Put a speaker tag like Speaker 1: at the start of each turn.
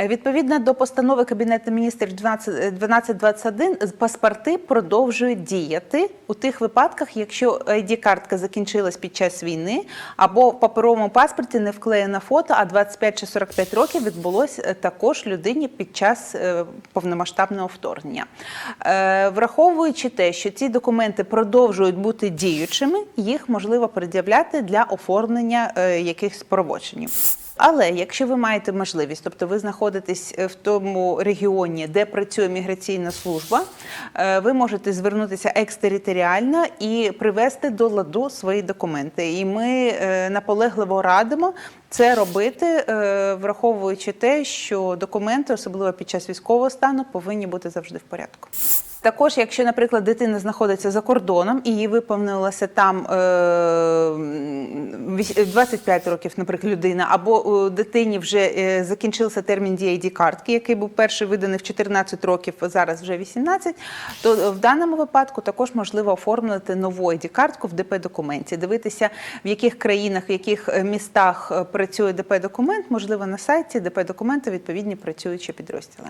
Speaker 1: Е, Відповідно до постанови Кабінету міністрів 12 е, 1221, з- паспорти продовжують діяти у тих випадках, якщо ID-картка закінчилась під час війни, або в паперовому паспорті не вклеєно фото, а 25 чи 45 років відбулось е, також людині під час е, повномасштабного вторгнення. Е, Враховуючи те, що ці документи продовжують бути діючими, їх можливо пред'являти для оформлення е, якихось проводженів. Але якщо ви маєте можливість, тобто ви знаходитесь е, в тому регіоні, де працює міграційна служба, е, ви можете звернутися екстериторіально і привести до ладу свої документи. І ми е, наполегливо радимо це робити, враховуючи те, що документи, особливо під час військового стану, повинні бути завжди в порядку. Також, якщо, наприклад, дитина знаходиться за кордоном і їй виповнилося там е, 25 років, наприклад, людина, або у дитині вже е, закінчився термін дії id картки, який був перший виданий в 14 років, зараз вже 18, то е, в даному випадку також можливо оформити нову id картку в ДП документі, дивитися в яких країнах, в яких е, містах е, працює ДП документ, можливо, на сайті ДП документу відповідні працюючі підрозділи.